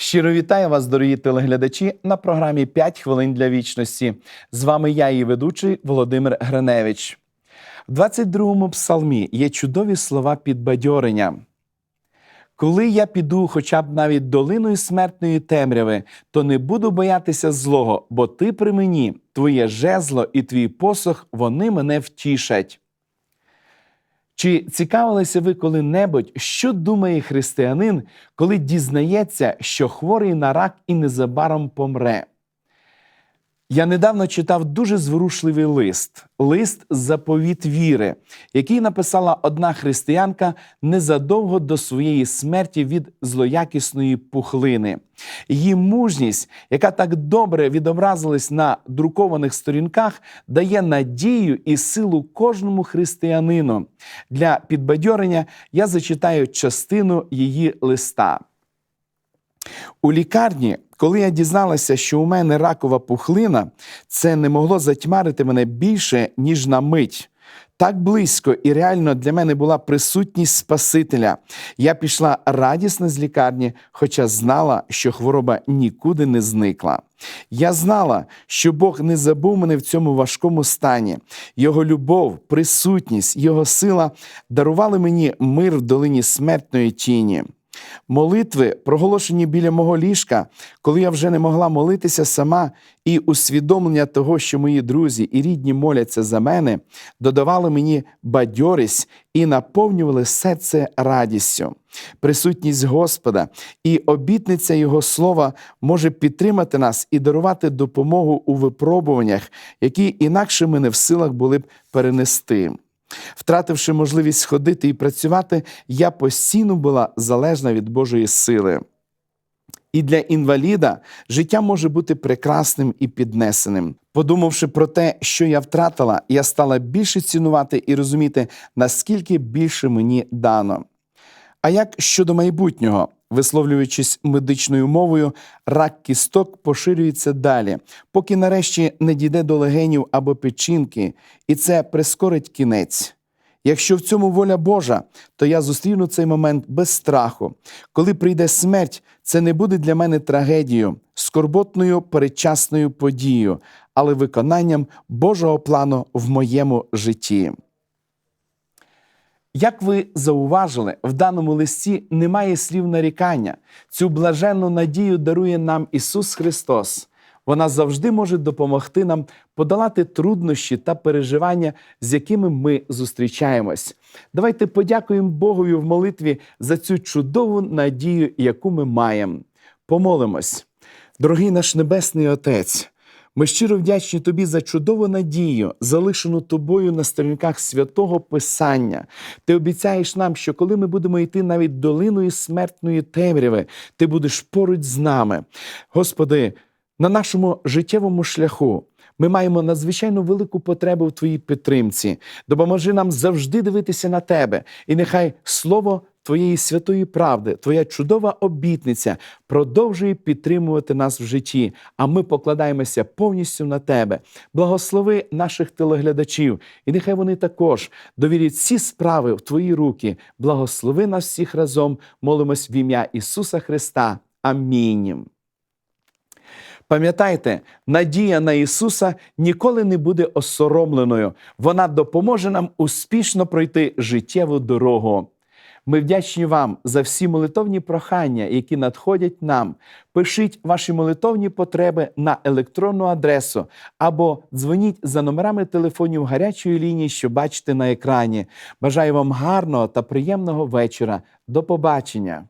Щиро вітаю вас, дорогі телеглядачі, на програмі «5 хвилин для вічності. З вами я, її ведучий Володимир Гриневич. В 22-му псалмі є чудові слова підбадьорення. Коли я піду хоча б навіть долиною смертної темряви, то не буду боятися злого, бо ти при мені, твоє жезло і твій посох, вони мене втішать. Чи цікавилися ви коли-небудь, що думає християнин, коли дізнається, що хворий на рак і незабаром помре? Я недавно читав дуже зворушливий лист, лист заповіт віри, який написала одна християнка незадовго до своєї смерті від злоякісної пухлини. Її мужність, яка так добре відобразилась на друкованих сторінках, дає надію і силу кожному християнину. Для підбадьорення я зачитаю частину її листа. У лікарні, коли я дізналася, що у мене ракова пухлина, це не могло затьмарити мене більше, ніж на мить. Так близько і реально для мене була присутність Спасителя. Я пішла радісно з лікарні, хоча знала, що хвороба нікуди не зникла. Я знала, що Бог не забув мене в цьому важкому стані. Його любов, присутність, Його сила дарували мені мир в долині смертної тіні. Молитви, проголошені біля мого ліжка, коли я вже не могла молитися сама, і усвідомлення того, що мої друзі і рідні моляться за мене, додавали мені бадьорість і наповнювали серце радістю. Присутність Господа і обітниця Його слова може підтримати нас і дарувати допомогу у випробуваннях, які інакше ми не в силах були б перенести. Втративши можливість ходити і працювати, я постійно була залежна від Божої сили. І для інваліда життя може бути прекрасним і піднесеним. Подумавши про те, що я втратила, я стала більше цінувати і розуміти, наскільки більше мені дано. А як щодо майбутнього? Висловлюючись медичною мовою, рак кісток поширюється далі, поки нарешті не дійде до легенів або печінки, і це прискорить кінець. Якщо в цьому воля Божа, то я зустріну цей момент без страху. Коли прийде смерть, це не буде для мене трагедією, скорботною передчасною подією, але виконанням Божого плану в моєму житті. Як ви зауважили, в даному листі немає слів нарікання. Цю блаженну надію дарує нам Ісус Христос. Вона завжди може допомогти нам подолати труднощі та переживання, з якими ми зустрічаємось. Давайте подякуємо Богові в молитві за цю чудову надію, яку ми маємо. Помолимось, дорогий наш Небесний Отець. Ми щиро вдячні тобі за чудову надію, залишену тобою на сторінках святого Писання. Ти обіцяєш нам, що коли ми будемо йти навіть долиною смертної темряви, ти будеш поруч з нами. Господи, на нашому життєвому шляху. Ми маємо надзвичайно велику потребу в Твоїй підтримці. Допоможи нам завжди дивитися на Тебе, і нехай слово Твоєї святої правди, Твоя чудова обітниця продовжує підтримувати нас в житті, а ми покладаємося повністю на Тебе. Благослови наших телеглядачів, і нехай вони також довірять всі справи в Твої руки. Благослови нас всіх разом, молимось в ім'я Ісуса Христа. Амінь. Пам'ятайте, надія на Ісуса ніколи не буде осоромленою. Вона допоможе нам успішно пройти життєву дорогу. Ми вдячні вам за всі молитовні прохання, які надходять нам. Пишіть ваші молитовні потреби на електронну адресу або дзвоніть за номерами телефонів гарячої лінії, що бачите на екрані. Бажаю вам гарного та приємного вечора. До побачення!